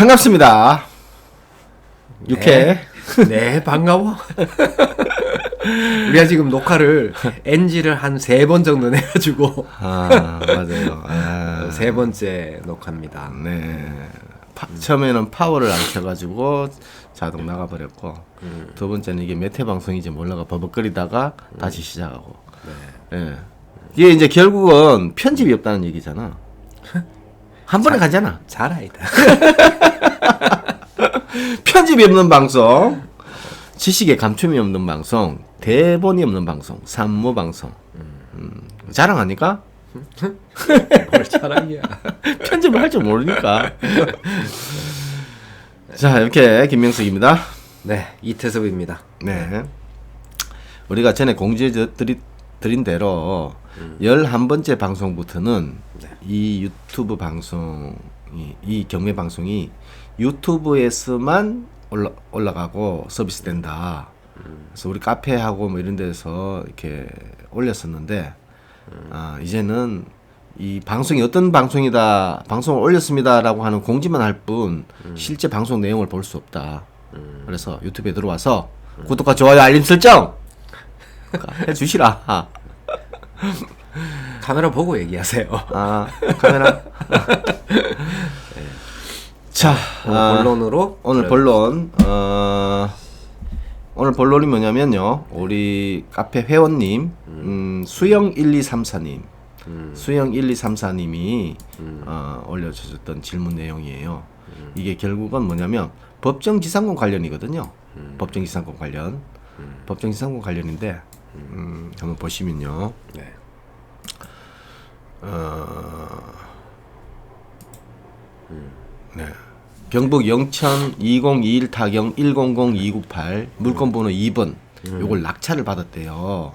반갑습니다. 육회. 네, 네, 반가워. 우리가 지금 녹화를 NG를 한 세 번 정도 내가지고 아, 맞아요. 아, 세 번째 녹화입니다. 네. 파, 처음에는 파워를 안 켜가지고 자동 나가버렸고, 두 번째는 이게 몇 회 방송인지 몰라가 버벅거리다가 다시 시작하고. 네. 이게 이제 결국은 편집이 없다는 얘기잖아. 한 번에 가잖아. 잘 아이다. 편집이 없는 방송, 지식에 감춤이 없는 방송, 대본이 없는 방송, 산모 방송. 음, 자랑하니까 뭘 자랑이야. 편집을 할 줄 모르니까. 자, 이렇게 김명석입니다. 네, 이태섭입니다. 네. 우리가 전에 공지해 드리, 드린 대로 열한 번째 방송부터는 이 유튜브 방송 이 이 경매 방송이 유튜브에서만 올라, 올라가고 서비스 된다. 그래서 우리 카페하고 뭐 이런 데서 이렇게 올렸었는데 아, 이제는 이 방송이 어떤 방송이다 방송을 올렸습니다라고 하는 공지만 할 뿐 실제 방송 내용을 볼 수 없다. 그래서 유튜브에 들어와서 구독과 좋아요 알림 설정 해주시라. 아, 카메라 보고 얘기하세요. 아 카메라. 자 오늘 아, 본론으로 오늘 본론 어, 오늘 본론이 뭐냐면요. 우리 카페 회원님 음, 수영 1234님. 수영 1234님이 어, 올려주셨던 질문 내용이에요. 이게 결국은 뭐냐면 법정지상권 관련이거든요. 법정지상권 관련. 법정지상권 관련인데 음, 한번 보시면요. 네. 네. 경북 영천 2021 타경 100298 물건 번호 2번 요걸 낙찰을 받았대요.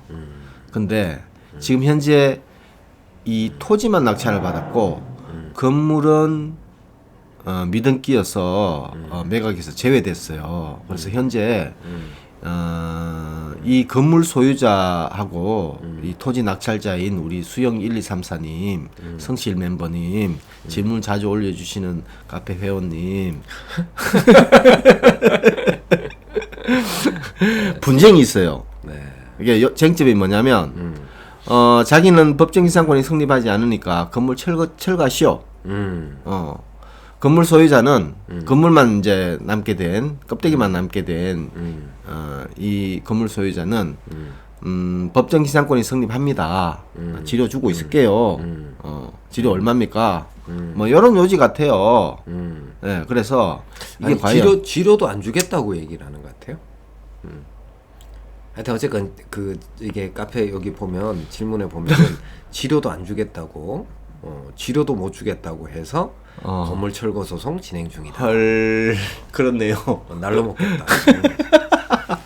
근데 지금 현재 이 토지만 낙찰을 받았고 건물은 어, 미등기여서 어, 매각에서 제외됐어요. 그래서 현재 어, 이 건물 소유자하고 이 토지 낙찰자인 우리 수영 1234님, 성실 멤버님, 질문 자주 올려주시는 카페 회원님, 분쟁이 있어요. 네. 이게 여- 쟁점이 뭐냐면, 어, 자기는 법정이상권이 성립하지 않으니까 건물 철거, 철거하시오. 음. 어. 건물 소유자는 건물만 이제 남게 된 껍데기만 남게 된 어, 이 건물 소유자는 음, 법정 기상권이 성립합니다. 지료 주고 있을게요. 어, 지료 얼마입니까? 뭐 이런 요지 같아요. 음. 네, 그래서 이게 아니, 과연 지료 지료도 안 주겠다고 얘기를 하는 것 같아요. 음. 하여튼 어쨌건 그 이게 카페 여기 보면 질문에 보면은 지료도 안 주겠다고 어, 지료도 못 주겠다고 해서 어. 건물 철거 소송 진행 중이다. 헐 그렇네요. 어, 날로 먹겠다.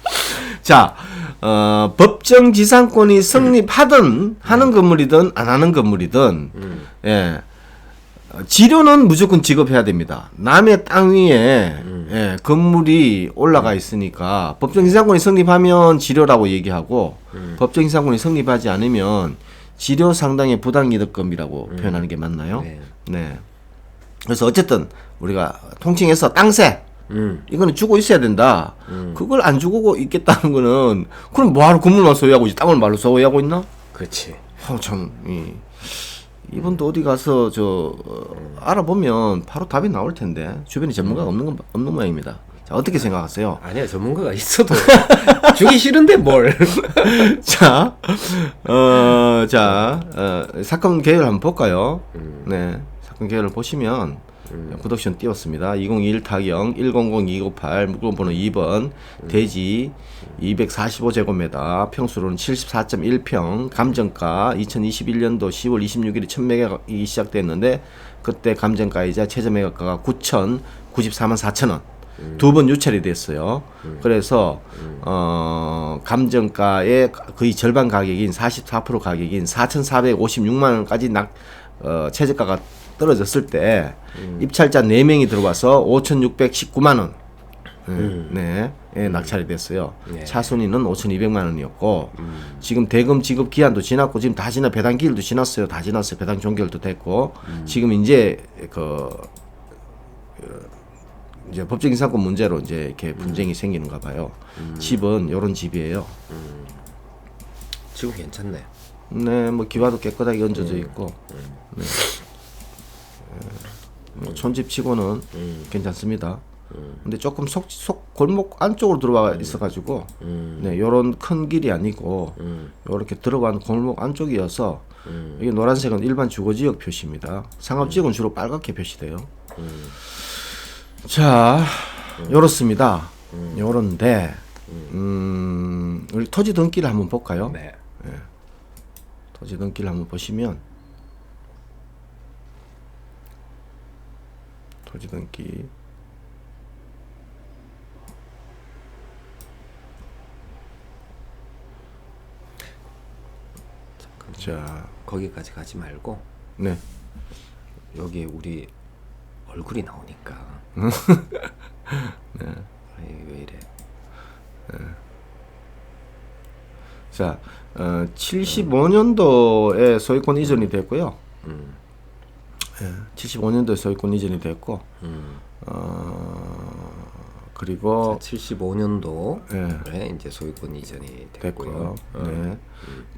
자, 어, 법정 지상권이 성립하든 하는 건물이든 안 하는 건물이든 음. 예. 어, 지료는 무조건 지급해야 됩니다. 남의 땅 위에 예, 건물이 올라가 있으니까 법정 지상권이 성립하면 지료라고 얘기하고 법정 지상권이 성립하지 않으면 지료 상당의 부당이득금이라고 표현하는 게 맞나요? 네. 네. 그래서 어쨌든 우리가 통칭해서 땅세 음. 이거는 주고 있어야 된다. 그걸 안 주고 있겠다는 거는 그럼 뭐하러 건물만 소유하고 있지 땅을 말로 소유하고 있나? 그렇지. 어, 참 이, 이분도 어디 가서 저 어, 알아보면 바로 답이 나올 텐데 주변에 전문가가 없는 건 없는 모양입니다. 자 어떻게 생각하세요? 아니야 전문가가 있어도 주기 싫은데 뭘? 자, 어, 자, 어, 사건 계획을 한번 볼까요? 네, 계획을 보시면 구독션 띄웠습니다. 2021 타경 100258 물건번호 2번 대지 245제곱미터 평수로는 74.1평 감정가 2021년도 10월 26일에 첫 매각이 시작됐는데 그때 감정가이자 최저 매각가가 9,094만 4천 원. 두번 유찰이 됐어요. 그래서 어 감정가의 거의 절반 가격인 44% 가격인 4,456만 원까지 낙 어, 최저가가 떨어졌을 때 입찰자 4명이 들어와서 5,619만 원. 네, 네, 낙찰이 됐어요. 네. 차순위는 5,200만 원이었고 지금 대금 지급 기한도 지났고 지금 다 지나 배당 기일도 지났어요. 다 지났어요. 배당 종결도 됐고 지금 이제 그 이제 법적 인사권 문제로 이제 이렇게 분쟁이 생기는가 봐요. 집은 요런 집이에요. 지금 괜찮네. 네, 뭐 기와도 깨끗하게 얹어져 있고, 네. 예, 뭐 촌집 치고는 괜찮습니다. 근데 조금 속, 속 골목 안쪽으로 들어와 있어가지고, 네, 요런 큰 길이 아니고, 요렇게 들어간 골목 안쪽이어서, 이게 노란색은 일반 주거지역 표시입니다. 상업지역은 주로 빨갛게 표시돼요. 자, 요렇습니다. 요런데, 음, 우리 토지 등기를 한번 볼까요? 네. 토지 등기를 한번 보시면 토지 등기 자, 거기까지 가지 말고 네, 여기 우리 얼굴이 나오니까. 네. 왜 이래? 자, 어, 75년도에 소유권 이전이 됐고요. 예, 75년도에 소유권 이전이 됐고, 어, 그리고 75년도에 예. 이제 소유권 이전이 됐고요. 됐고요. 네.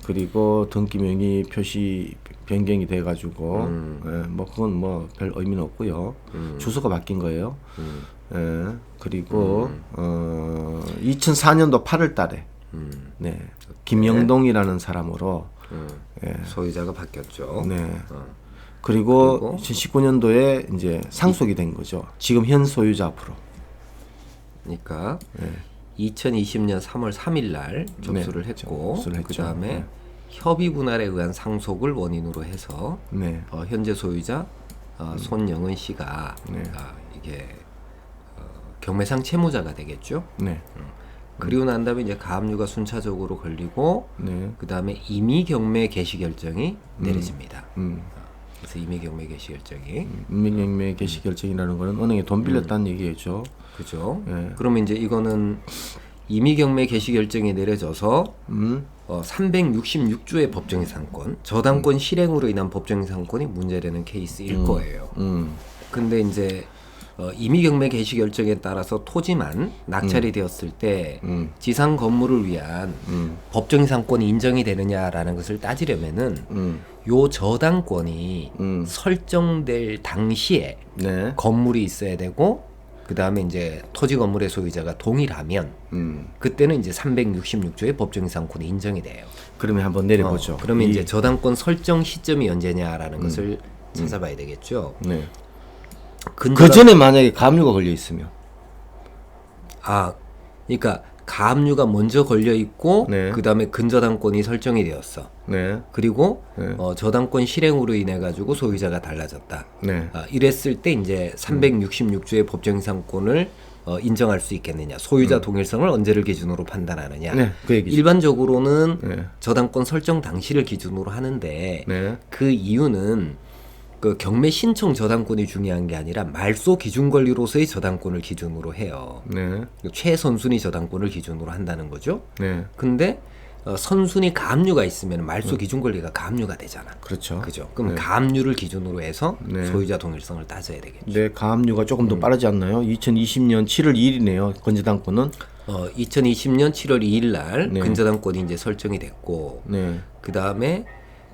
그리고 등기 명의 표시 변경이 돼 가지고, 음. 예, 뭐 그건 뭐 별 의미는 없고요. 주소가 바뀐 거예요. 음. 예. 그리고 어, 2004년도 8월 달에, 음. 네, 김영동이라는 사람으로, 음. 예, 소유자가 바뀌었죠. 네. 어. 그리고, 그리고? 2019년도에 이제 상속이 된 거죠. 지금 현 소유자 앞으로. 그러니까 네. 2020년 3월 3일 날 접수를 네, 했고 접수를. 그다음에 네. 협의 분할에 의한 상속을 원인으로 해서 네. 어, 현재 소유자 어, 손영은 씨가 네. 아, 이게 어, 경매상 채무자가 되겠죠. 네. 그리고 난 다음에 이제 가압류가 순차적으로 걸리고 네. 그 다음에 임의 경매 개시 결정이 내려집니다. 음. 그래서 임의 경매 개시 결정이 민명매 개시 결정이라는 거는 은행에 돈 빌렸다는 얘기겠죠. 그죠. 예. 그러면 이제 이거는 임의 경매 개시 결정이 내려져서 음. 어, 366조의 법정이상권, 저당권 실행으로 인한 법정이상권이 문제되는 케이스일 거예요. 음. 근데 이제 어, 임의경매 개시 결정에 따라서 토지만 낙찰이 되었을 때 음. 지상 건물을 위한 음. 법정 이상권이 인정이 되느냐라는 것을 따지려면은 음. 요 저당권이 음. 설정될 당시에 네. 건물이 있어야 되고 그 다음에 이제 토지 건물의 소유자가 동일하면 음. 그때는 이제 366조의 법정 이상권이 인정이 돼요. 그러면 한번 내려보죠. 어, 그러면 이- 이제 저당권 설정 시점이 언제냐라는 것을 찾아봐야 되겠죠. 네. 그 전에 만약에 가압류가 걸려 있으면 아, 그러니까 가압류가 먼저 걸려 있고 네. 그 다음에 근저당권이 설정이 되었어. 네. 그리고 네. 어, 저당권 실행으로 인해 가지고 소유자가 달라졌다. 네. 아, 이랬을 때 이제 366조의 법정이상권을 어, 인정할 수 있겠느냐. 소유자 동일성을 언제를 기준으로 판단하느냐. 음. 네, 그. 일반적으로는 네. 저당권 설정 당시를 기준으로 하는데 네. 그 이유는 그 경매 신청 저당권이 중요한 게 아니라 말소 기준 권리로서의 저당권을 기준으로 해요. 네. 최선순위 저당권을 기준으로 한다는 거죠. 네. 근데 어, 선순위 가압류가 있으면 말소 기준 권리가 가압류가 되잖아. 그렇죠. 그죠? 그럼 가압류를 기준으로 해서 네. 소유자 동일성을 따져야 되겠죠. 네, 가압류가 조금 음. 더 빠르지 않나요? 2020년 7월 2일이네요. 건재당권은. 어, 2020년 7월 2일 날 네. 근저당권이 이제 설정이 됐고 네. 그 다음에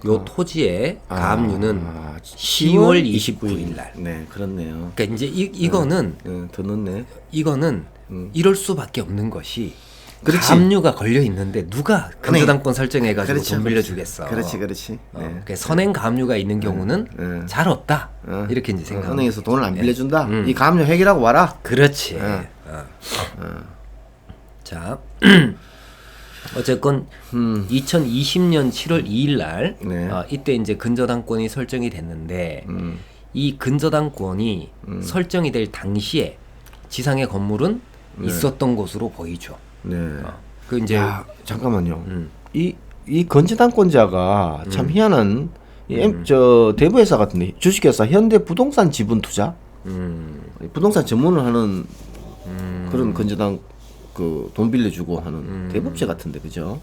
요 토지의 가압류는 아, 10월 29일 날. 네, 그렇네요. 그러니까 이제 이, 이거는 네, 더 넣네. 이거는 이럴 수밖에 없는 것이 음. 그렇지. 가압류가 걸려 있는데 누가 근저당권 설정해 가지고 그렇죠, 돈 빌려주겠어. 그렇지, 그렇지. 어, 네. 그러니까 선행 가압류가 있는 경우는 네. 잘 없다. 어. 이렇게 이제 생각. 은행에서 돈을 안 빌려준다. 음. 이 가압류 해결하고 와라. 그렇지. 네. 어. 자, 어쨌건 음. 2020년 7월 2일 날 네. 어, 이때 이제 근저당권이 설정이 됐는데 음. 이 근저당권이 설정이 될 당시에 지상의 건물은 있었던 것으로 보이죠. 네. 그 이제 야, 잠깐만요. 음. 이, 이 건재당권자가 참 희한한 이 M- 저 대부 회사 같은데 주식회사 현대 부동산 지분 투자 음, 부동산 전문을 하는 그런 건재당 그 돈 빌려주고 하는 대법제 같은데 그죠?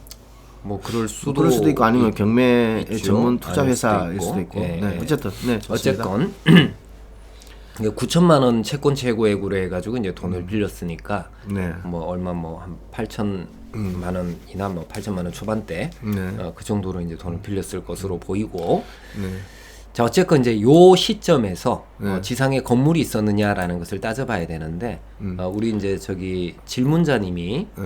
뭐 그럴 수도 그럴 수도 있고 아니면 경매 있죠. 전문 투자 아닐 회사일 수도 수도 있고. 있고. 예, 네, 예. 어쨌든 네, 좋습니다. 어쨌건 그러니까 9천만 원 채권 최고액으로 해가지고 이제 돈을 빌렸으니까 네. 뭐 얼마 뭐 한 8천만 원이나 뭐 8천만 원 초반대 네. 어, 그 정도로 이제 돈을 빌렸을 것으로 보이고 네. 자 어쨌건 이제 요 시점에서 네. 어, 지상에 건물이 있었느냐라는 것을 따져봐야 되는데 음. 어, 우리 이제 저기 질문자님이 네.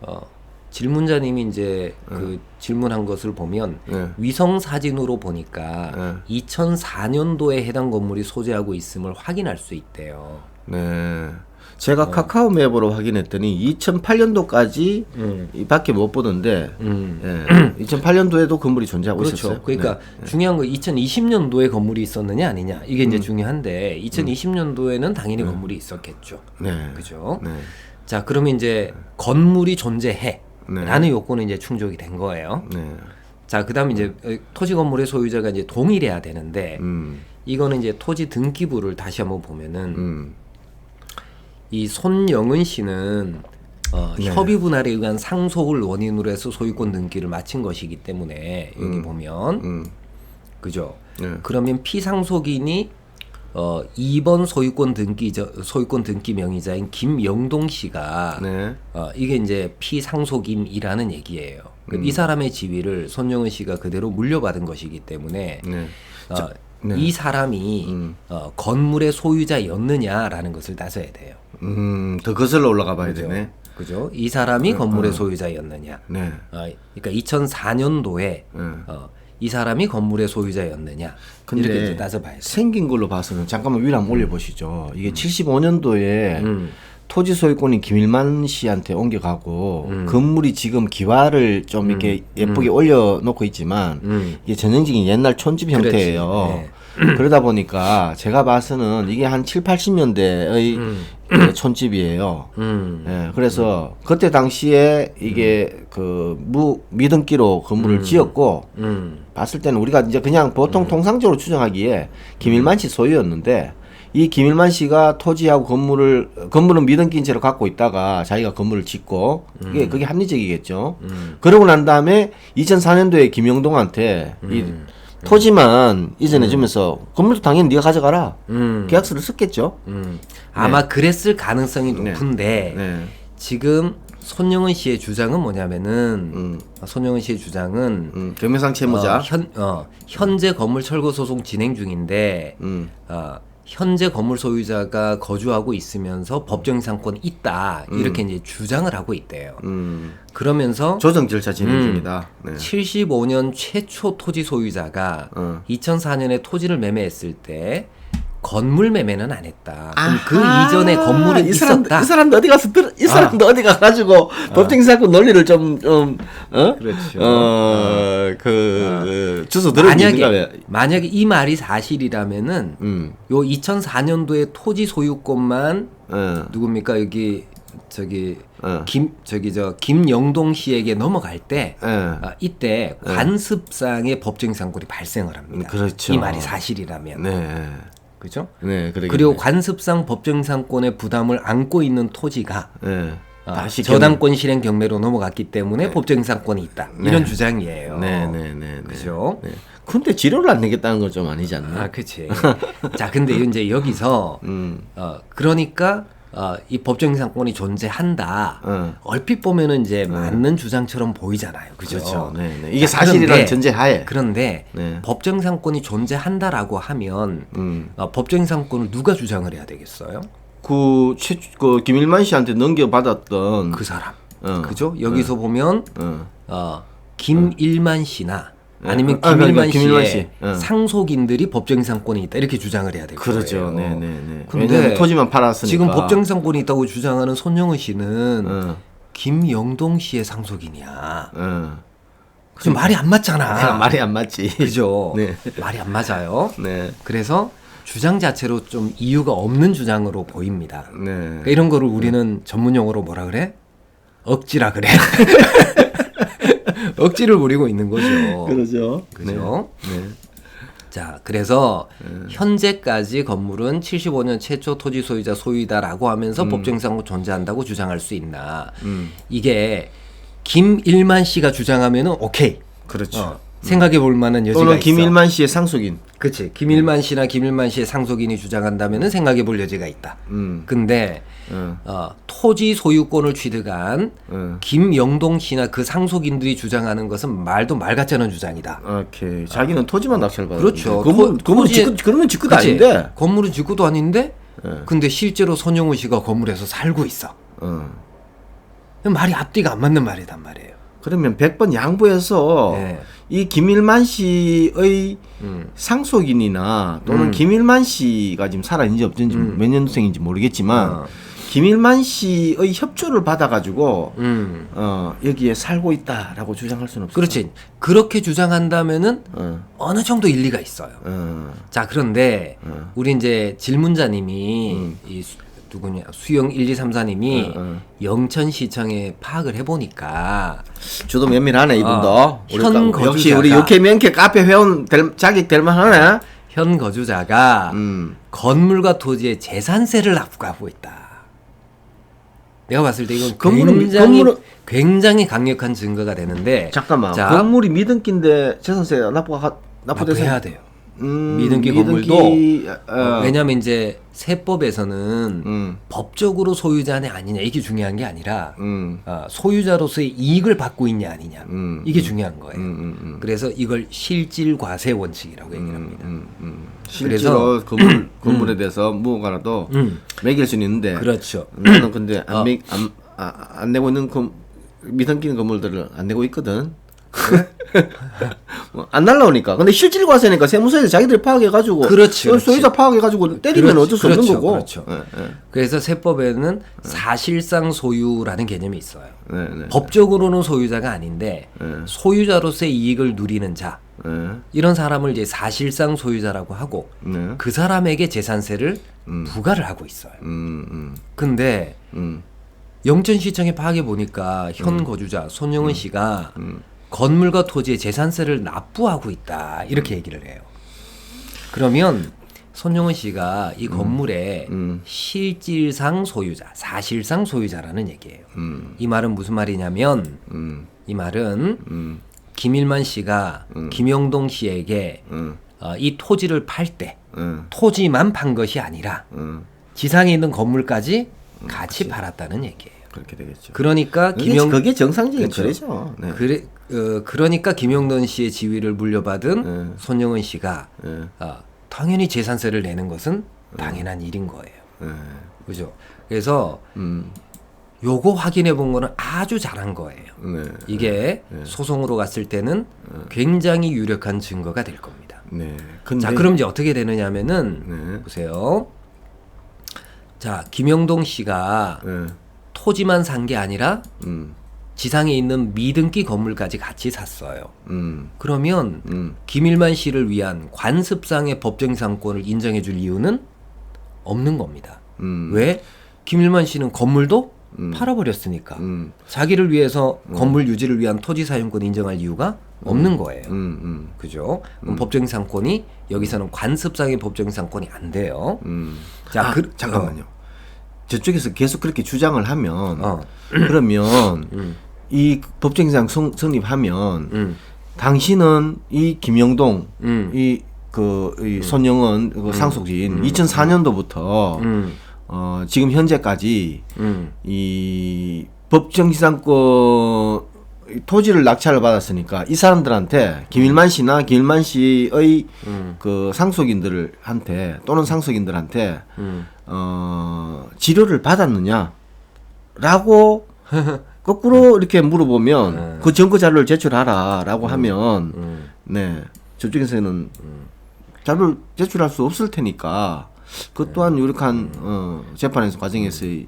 어, 질문자님이 이제 그 질문한 것을 보면 네. 위성 사진으로 보니까 2004년도에 해당 건물이 소재하고 있음을 확인할 수 있대요. 네. 제가 카카오 맵으로 확인했더니 2008년도까지 음. 이 밖에 못 보던데 음. 예. 2008년도에도 건물이 존재하고 그렇죠. 있었어요. 그러니까 네. 중요한 거 2020년도에 건물이 있었느냐 아니냐 이게 이제 중요한데 2020년도에는 당연히 건물이 있었겠죠. 네. 그죠? 네. 자 그러면 이제 건물이 존재해 네. 라는 요건은 이제 충족이 된 거예요. 네. 자 그다음 에 이제 어, 토지 건물의 소유자가 이제 동일해야 되는데 음. 이거는 이제 토지 등기부를 다시 한번 보면은 음. 이 손영은 씨는 어, 네. 협의 분할에 의한 상속을 원인으로 해서 소유권 등기를 마친 것이기 때문에 여기 보면 음. 그죠? 네. 그러면 피상속인이 어 2번 소유권 등기 저 소유권 등기 명의자인 김영동 씨가 네. 어 이게 이제 피상속인이라는 얘기예요. 음. 이 사람의 지위를 손영은 씨가 그대로 물려받은 것이기 때문에 네. 어, 네. 이 사람이 음. 어, 건물의 소유자였느냐라는 것을 따져야 돼요. 음. 더 거슬러 올라가 봐야 그죠? 되네. 그죠? 이 사람이 건물의 소유자였느냐. 네. 어, 그러니까 2004년도에 네. 어, 이 사람이 건물의 소유자였느냐. 근데 이렇게 이제 따져봐야죠. 생긴 걸로 봐서는 잠깐만 위로 한번 올려 보시죠. 이게 75년도에 음. 토지 소유권이 김일만 씨한테 옮겨가고 음. 건물이 지금 기와를 좀 이렇게 예쁘게 올려놓고 있지만 음. 이게 전형적인 옛날 촌집. 형태예요. 네. 그러다 보니까 제가 봐서는 이게 한 7, 80년대의 촌집이에요. 음. 예, 그래서 그때 당시에 이게 그 무 미등기로 건물을 지었고 음. 봤을 때는 우리가 이제 그냥 보통 통상적으로 추정하기에 김일만 씨 소유였는데 이 김일만 씨가 토지하고 건물을 건물은 미등기인 채로 갖고 있다가 자기가 건물을 짓고 이게 그게 합리적이겠죠. 음. 그러고 난 다음에 2004년도에 김영동한테 이 토지만 이전해 주면서 건물도 당연히 네가 가져가라. 음. 계약서를 썼겠죠. 음. 아마 그랬을 가능성이 네. 높은데 네. 지금 손영은 씨의 주장은 뭐냐면은 음. 손영은 씨의 주장은 음, 경매상 채무자. 어, 현, 어, 현재 건물 철거 소송 진행 중인데 음. 어, 현재 건물 소유자가 거주하고 있으면서 법정 상권이 있다 이렇게 이제 주장을 하고 있대요. 음. 그러면서 조정 절차 진행 음. 중이다. 네. 75년 최초 토지 소유자가 어. 2004년에 토지를 매매했을 때 건물 매매는 안 했다. 그럼 그 이전에 건물은 이 사람, 있었다. 아. 이 사람도 어디 가서 들, 이 사람도 어. 디 가가지고 법정사건 논리를 좀, 좀, 어? 그렇죠. 어, 그, 그 주소 들은 만약에 왜? 만약에 이 말이 사실이라면은 음, 요 2004년도에 토지 소유권만 어, 누굽니까 여기 저기 어. 김 저기 저 김영동 씨에게 넘어갈 때 예. 아, 이때 관습상의 법정 상권이 발생을 합니다. 음, 그렇죠. 이 말이 사실이라면 네. 그죠? 네, 그러겠네. 그리고 관습상 법정 상권의 부담을 안고 있는 토지가 네. 아, 다시 저당권 실행 경매로 넘어갔기 때문에 법정 상권이 있다. 이런 주장이에요. 네, 네, 네. 네. 그죠? 네. 근데 지료를 안 내겠다는 건 좀 아니지 않나? 아, 그치. 자, 근데 이제 여기서 음, 어, 그러니까 어, 이 법정 상권이 존재한다. 어. 얼핏 보면은 이제 맞는 주장처럼 보이잖아요. 그죠? 그렇죠. 네, 네. 이게 자, 사실이라는 전제하에. 그런데 네. 법정 상권이 존재한다라고 하면 음. 어, 법정 상권을 누가 주장을 해야 되겠어요? 그, 최, 그, 김일만 씨한테 넘겨받았던. 그 사람. 어. 그죠? 여기서 보면 어. 어, 김일만 씨나 네. 아니면 아, 그러니까 김일만 김일만 씨의 씨. 어. 상속인들이 법정 상권이 있다 이렇게 주장을 해야 될 그렇죠. 거예요. 네, 네, 네. 근데 토지만 팔았으니까. 지금 법정 상권이 있다고 주장하는 손영은 씨는 어. 김영동 씨의 상속인이야. 어. 그 말이 안 맞잖아. 아, 말이 안 맞지. 그죠? 네. 말이 안 맞아요. 네. 그래서 주장 자체로 좀 이유가 없는 주장으로 보입니다. 네. 그러니까 이런 거를 우리는 전문 용어로 뭐라 그래? 억지라 그래. 억지를 부리고 있는 거죠. 그러죠. 그죠? 네. 네. 자, 그래서 현재까지 건물은 75년 최초 토지 소유자 소유이다라고 하면서 법정상으로 존재한다고 주장할 수 있나? 음. 이게 김일만 씨가 주장하면은 오케이. 그렇죠. 어, 생각해 볼 만한 여지가 또는. 김일만 씨의 상속인. 그치. 김일만 씨나 김일만 씨의 상속인이 주장한다면은 생각해 볼 여지가 있다. 음. 근데 어. 어, 토지 소유권을 취득한 어. 김영동 씨나 그 상속인들이 주장하는 것은 말도 말 같지 않은 주장이다. 오케이. 자기는 토지만 낙찰 받았 그렇죠. 건물 토- 건물 짓고 그러면 짓고도 그치? 아닌데. 건물은 짓고도 아닌데 예. 근데 실제로 손영우 씨가 건물에서 살고 있어. 어. 말이 앞뒤가 안 맞는 말이단 말이에요. 그러면 100번 양보해서 네. 이 김일만 씨의 음. 상속인이나 또는 음. 김일만 씨가 지금 살아있는지 없는지 몇 년생인지 모르겠지만 어. 김일만 씨의 협조를 받아가지고 음. 어, 여기에 살고 있다라고 주장할 수는 없어요. 그렇지. 그렇게 주장한다면은 어, 어느 정도 일리가 있어요. 어, 자, 그런데 어. 우리 이제 질문자님이 음. 이 수, 누구냐 수영 1234님이 어, 어. 영천시청에 파악을 해보니까 주도 면밀하네 이분도. 어, 우리 현 까- 역시 거주자가- 우리 욕해 명쾌 카페 회원 될, 자격 될 만하네. 현 거주자가 음. 건물과 토지에 재산세를 납부하고 있다. 내가 봤을 때 이건 건물은- 굉장히 건물은- 굉장히 강력한 증거가 되는데 잠깐만. 자, 건물이 미등기인데 재산세 납부가 납부 대상. 납부해야 돼요. 음, 미등기 미등기, 어, 왜냐하면 이제 세법에서는 음, 법적으로 소유자냐 아니냐 이게 중요한 게 아니라 음, 어, 소유자로서의 이익을 받고 있냐 아니냐 음, 이게 중요한 거예요. 음, 음, 그래서 이걸 실질 과세 원칙이라고 얘기를 합니다. 음, 음. 실제로 건물 건물에 대해서 무언가라도 음. 매길 수는 있는데 그렇죠. 나는 근데 안, 어. 매, 안, 아, 안 내고 있는 건 미등기 건물들을 안 내고 있거든. 뭐안 날라오니까. 근데 실질 과세니까 세무서에서 자기들이 파악해가지고 그렇지, 어, 그렇지. 소유자 파악해가지고 때리면 그렇지, 어쩔 수 없는 그렇죠, 거고. 그렇죠. 예, 예. 그래서 세법에는 사실상 소유라는 개념이 있어요. 네, 네. 법적으로는 소유자가 아닌데 네. 소유자로서의 이익을 누리는 자 네, 이런 사람을 이제 사실상 소유자라고 하고 네. 그 사람에게 재산세를 부과를 하고 있어요. 음, 음, 근데 음, 영천시청에 파악해 보니까 현 거주자 손영은 씨가 건물과 토지에 재산세를 납부하고 있다 이렇게 얘기를 해요. 그러면 손영은 씨가 이 건물의 음. 실질상 소유자, 사실상 소유자라는 얘기예요. 음, 이 말은 무슨 말이냐면 음, 이 말은 음, 김일만 씨가 김영동 씨에게 음, 어, 이 토지를 팔 때 음, 토지만 판 것이 아니라 음. 지상에 있는 건물까지 같이 팔았다는 얘기예요. 그렇게 되겠죠. 그러니까 김영 그게 정상적인 그렇죠. 거래죠. 네. 그래 어, 그러니까 김영돈 씨의 지위를 물려받은 네. 손영은 씨가 네. 어, 당연히 재산세를 내는 것은 당연한 일인 거예요. 네. 그죠? 그래서 음, 요거 확인해 본 거는 아주 잘한 거예요. 네. 이게 소송으로 갔을 때는 굉장히 유력한 증거가 될 겁니다. 네. 자, 그럼 이제 어떻게 되느냐면은 네. 보세요. 자, 김영동 씨가 네. 토지만 산 게 아니라 음, 지상에 있는 미등기 건물까지 같이 샀어요. 음, 그러면 음, 김일만 씨를 위한 관습상의 법정상권을 인정해 줄 이유는 없는 겁니다. 음, 왜? 김일만 씨는 건물도 음. 팔아버렸으니까 음, 자기를 위해서 건물 유지를 위한 토지 사용권 인정할 이유가 없는 거예요. 음, 음, 그죠? 그럼 법정상권이 여기서는 관습상의 법정상권이 안 돼요. 음. 자, 아, 그- 잠깐만요. 저쪽에서 계속 그렇게 주장을 하면 어. 그러면 음. 이 법정상 성, 성립하면 음. 당신은 이 김영동 음. 이그 이 손영은 그 상속인 2004년도부터 음. 어, 지금 현재까지 음. 이 법정지상권 토지를 낙찰을 받았으니까 이 사람들한테 김일만 씨나 김일만 씨의 음. 그 상속인들한테 또는 상속인들한테 음. 어, 지료를 받았느냐라고 거꾸로 이렇게 물어보면 그 증거 자료를 제출하라라고 하면 음. 네 저쪽에서는 자료를 제출할 수 없을 테니까 그 또한 유력한 어, 재판에서 과정에서의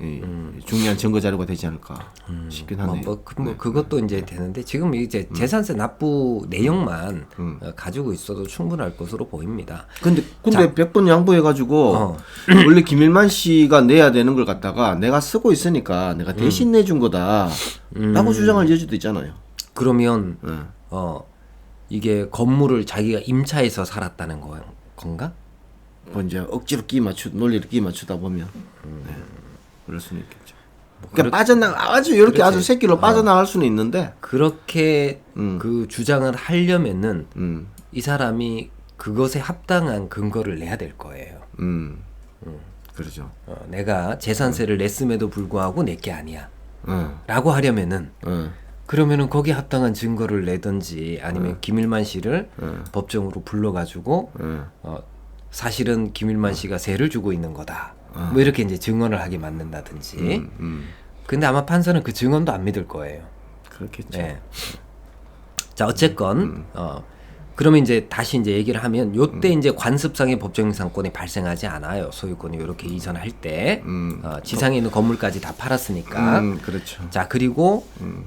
이 중요한 증거 자료가 되지 않을까 싶긴 뭐, 하네요. 뭐, 그, 뭐 그것도 이제 되는데 지금 이제 재산세 납부 내용만 어, 가지고 있어도 충분할 것으로 보입니다. 근데 근데 100번 양보해 가지고 어. 원래 김일만 씨가 내야 되는 걸 갖다가 내가 쓰고 있으니까 내가 대신 내준 거다라고 주장할 여지도 있잖아요. 그러면 네. 어 이게 건물을 자기가 임차해서 살았다는 거, 건가? 뭐 이제 억지로 끼 맞추 논리를 끼 맞추다 보면 네. 그럴 수는 있겠죠. 그러니까 빠져나가 아주 이렇게 아주 그렇지. 새끼로 빠져나갈 수는 있는데 그렇게 음. 그 주장을 하려면은 음. 이 사람이 그것에 합당한 근거를 내야 될 거예요. 음. 그러죠. 어, 내가 재산세를 냈음에도 불구하고 내 게 아니야. 어. 라고 하려면은 어. 그러면은 거기에 합당한 증거를 내든지 아니면 어. 김일만 씨를 법정으로 불러가지고 어. 어, 사실은 김일만 씨가 세를 주고 있는 거다. 뭐 이렇게 이제 증언을 하게 만든다든지. 음. 음. 근데 아마 판사는 그 증언도 안 믿을 거예요. 그렇겠죠. 네. 자 어쨌건 어 그러면 이제 다시 이제 얘기를 하면 요때 이제 관습상의 법정상권이 발생하지 않아요. 소유권이 이렇게 이전할 때 음. 어, 지상에 있는 건물까지 다 팔았으니까. 음, 그렇죠. 자 그리고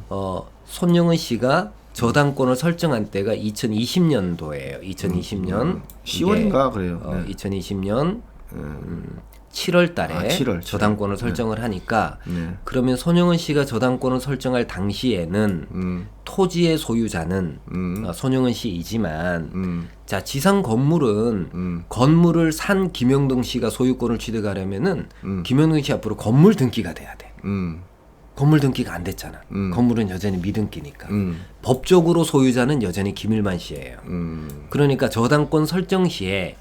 어 손영은 씨가 저당권을 설정한 때가 2020년도예요. 2020년 10월인가 그래요. 어, 네. 2020년 음, 7월 달에 아, 7월, 저당권을 설정을 하니까 네. 그러면 손영은 씨가 저당권을 설정할 당시에는 음. 토지의 소유자는 음. 어, 손영은 씨이지만 음. 자 지상 건물은 음. 건물을 산 김영동 씨가 소유권을 취득하려면은 음. 김영동 씨 앞으로 건물 등기가 돼야 돼. 음. 건물 등기가 안 됐잖아. 음. 건물은 여전히 미등기니까. 음. 법적으로 소유자는 여전히 김일만 씨예요. 음. 그러니까 저당권 설정 시에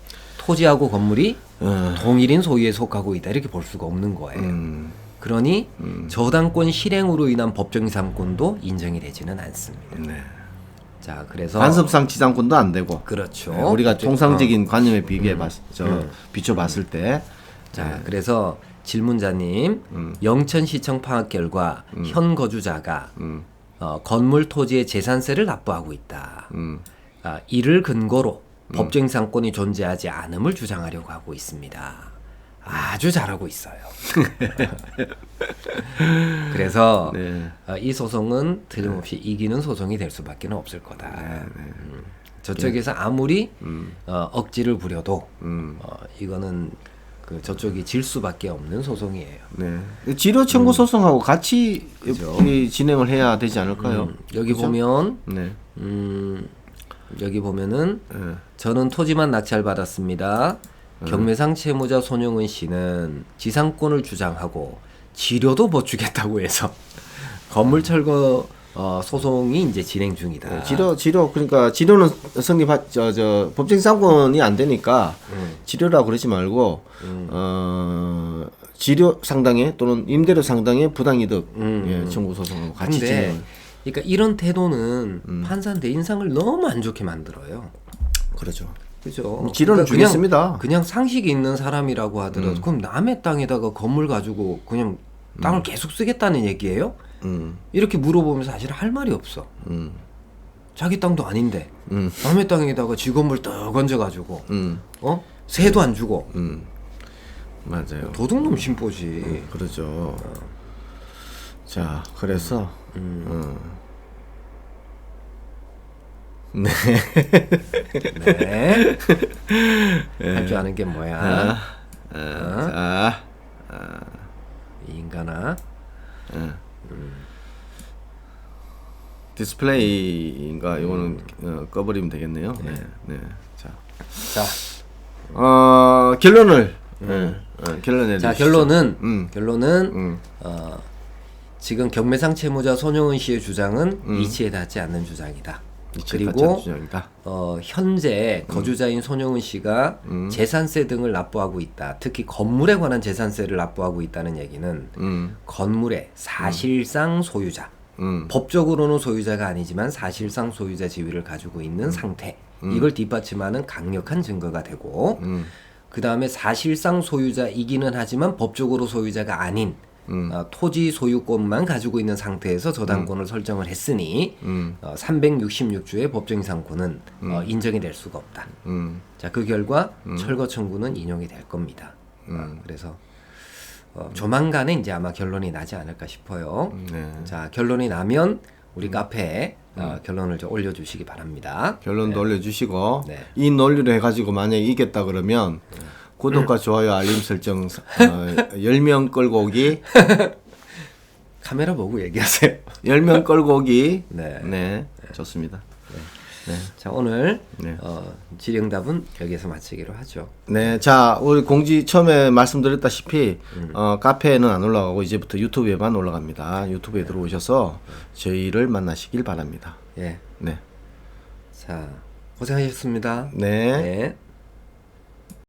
토지하고 건물이 어. 동일인 소유에 속하고 있다 이렇게 볼 수가 없는 거예요. 음. 그러니 저당권 실행으로 인한 법정상권도 인정이 되지는 않습니다. 네. 자, 그래서 간섭상 지상권도 안 되고 그렇죠. 네, 우리가 통상적인 관념에 비교해 음. 봤, 저 비춰 봤을 때 자, 그래서 질문자님 음. 영천시청 파악 결과 현 거주자가 음. 어, 건물 토지의 재산세를 납부하고 있다. 음. 아, 이를 근거로 법정상권이 존재하지 않음을 주장하려고 하고 있습니다. 아주 잘하고 있어요. 그래서 네. 어, 이 소송은 틀림없이 이기는 소송이 될 수밖에 없을 거다. 네, 음. 저쪽에서 아무리 음. 어, 억지를 부려도 음. 어, 이거는 그 저쪽이 질 수밖에 없는 소송이에요. 네. 지료 청구 소송하고 같이 음. 그죠. 이 진행을 해야 되지 않을까요? 음, 여기 그죠? 보면 네. 음, 여기 보면은 네. 저는 토지만 낙찰 받았습니다. 경매상 채무자 손용은 씨는 지상권을 주장하고 지료도 못 주겠다고 해서 건물 철거 어, 소송이 이제 진행 중이다. 네, 지료 지료 그러니까 지료는 성립하 저저 법정 상권이 안 되니까 음. 지료라 그러지 말고 어 지료 상당의 또는 임대료 상당의 부당이득 음. 예, 청구 소송하고 같이 진행. 그러니까 이런 태도는 판사한테 인상을 너무 안 좋게 만들어요. 그렇죠. 그죠? 지료는 그러니까 그냥- 주겠습니다. 그냥 상식이 있는 사람이라고 하더라도 그럼 남의 땅에다가 건물 가지고 그냥 땅을 계속 쓰겠다는 얘기예요? 음. 이렇게 물어보면 사실 할 말이 없어. 음. 자기 땅도 아닌데 음. 남의 땅에다가 직원물 떡 얹어가지고 음. 어 세도 안 주고 음. 맞아요. 도둑놈 심보지. 그러죠. 자, 그래서 음. 어. 네. 할 줄 아는 게 뭐야? 아, 아, 자, 이 인간아. 디스플레이인가 이거는 음. 어, 꺼버리면 되겠네요. 네, 네. 자, 자, 어, 결론을 예, 어, 결론 자 내주시죠. 결론은 음. 결론은 음. 어, 지금 경매상 채무자 손용은 씨의 주장은 음. 이치에 닿지 않는 주장이다. 그리고. 어, 현재 거주자인 손용은 씨가 음. 재산세 등을 납부하고 있다. 특히 건물에 관한 재산세를 납부하고 있다는 얘기는 음, 건물의 사실상 소유자, 음, 법적으로는 소유자가 아니지만 사실상 소유자 지위를 가지고 있는 상태. 이걸 뒷받침하는 강력한 증거가 되고, 음, 그 다음에 사실상 소유자이기는 하지만 법적으로 소유자가 아닌 음. 어, 토지 소유권만 가지고 있는 상태에서 저당권을 설정을 했으니 음, 어, 366조의 법정상권은 어, 인정이 될 수가 없다. 음, 자, 그 결과 철거 청구는 인용이 될 겁니다. 어, 그래서 어, 조만간에 이제 아마 결론이 나지 않을까 싶어요. 네. 자, 결론이 나면 우리 카페에 어, 결론을 좀 올려주시기 바랍니다. 결론도 올려주시고 네. 이 논리로 해가지고 만약에 이겼다 그러면 구독과 좋아요 알림 설정 어, 10명 끌고 오기 카메라 보고 얘기하세요. 10명 끌고 오기 네. 네, 좋습니다 자 오늘 네. 어, 질의응답은 여기에서 마치기로 하죠. 네, 자, 우리 공지 처음에 말씀드렸다시피 음. 어, 카페에는 안 올라가고 이제부터 유튜브에만 올라갑니다. 유튜브에 들어오셔서 저희를 만나시길 바랍니다. 예. 네, 자 고생하셨습니다. 네. 네.